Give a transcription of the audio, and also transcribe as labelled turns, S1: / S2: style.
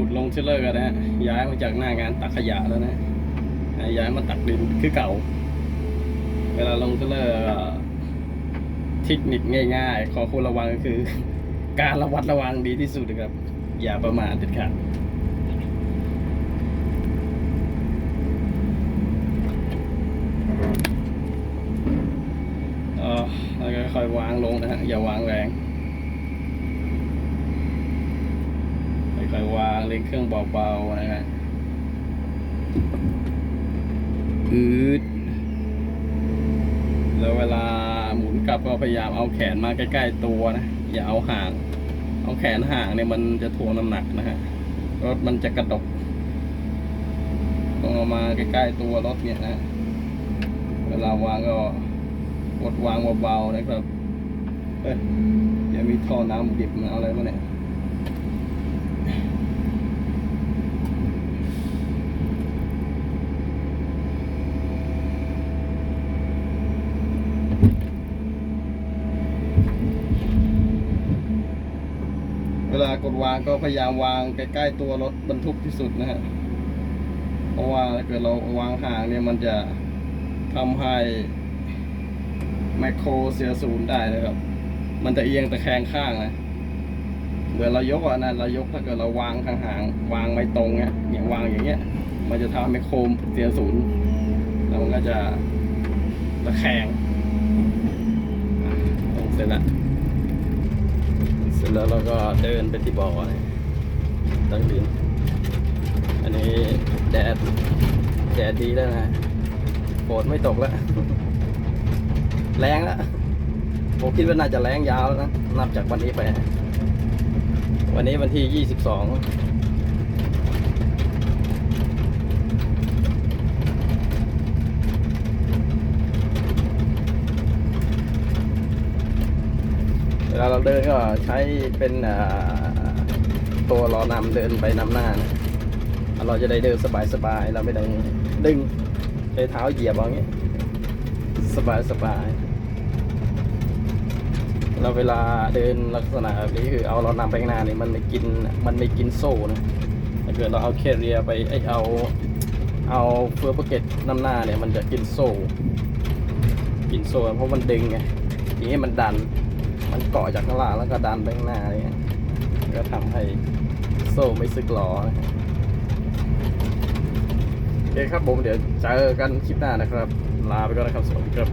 S1: ุดลงเทรลเลอร์กันนะฮะย้ายมาจากหน้างานตักขยะแล้วนะย้ายมาตักดินคือเก่า เวลาลงเทรลเลอร์เทคนิคง่าย ๆ ขอควรระวังก็คือ การระวัดระวังดีที่สุดนะครับ อย่าประมาทเด็ดขาดเออแล้วก็ค่อยวางลงนะฮะอย่าวางแรง ค่อยๆวางเร่งเครื่องเบาๆนะฮะอืดแล้วเวลาหมุนกลับก็พยายามเอาแขนมาใกล้ ๆ ตัวนะ อย่าเอาห่าง เอาแขนห่างเนี่ยมันจะถ่วงน้ำหนักนะฮะ รถมันจะกระดกต้องเอามาใกล้ ๆ ตัวรถเนี่ยนะ เวลาวางก็กดวางเบาๆนะครับ เอ้ยเดี๋ยวมีท่อน้ำดิบมาเอาอะไรมาเนี่ย เวลากดวางก็พยายามวางใกล้ๆตัวรถบรรทุกที่สุดนะฮะ เพราะว่าถ้าเกิดเราวางห่างเนี่ยมันจะทำให้แมคโครเสียศูนย์ได้นะครับ มันจะเอียงตะแคงข้างนะ เหมือนเรายกอะนะเรายกถ้าเกิดเราวางห่างๆวางไม่ตรงเนี่ยเนี่ยวางอย่างเงี้ย มันจะทำให้แมโครเสียศูนย์แล้วมันก็จะตะแคงตรงเสร็จแล้ว แล้วเราก็เดินไปที่บ่อตั้งดิน อันนี้แดด แดดดีแล้วนะฝนไม่ตกแล้ว แรงแล้ว ผมคิดว่าน่าจะแรงยาวนะ นับจากวันนี้ไป วันนี้วันที่ 22 ลาเราเดินก็ใช้เป็นตัวล้อนำเดินไปนำหน้านะเราจะได้เดินสบายๆเราไม่ต้องดึงใช้เท้าเหยียบเอาอย่างเงี้ยสบายๆเราเวลาเดินลักษณะแบบนี้คือเอาเรานำไปข้างหน้านี่มันไม่กินมันไม่กินโซ่นะถ้าเกิดเราเอาแคเรียไปไอเอาเอาเฟือร์ปเก็ตนำหน้าเนี่ยมันจะกินโซ่ กินโซ่เพราะมันดึงไงทีนี้มันดัน มันเกาะจากข้างล่างแล้วก็ดันไปข้างหน้าอะไรเงี้ยก็ทำให้โซ่ไม่สึกหลอนะโอเคครับผมเดี๋ยวเจอกันคลิปหน้านะครับ ลาไปก่อนนะครับ สวัสดีครับ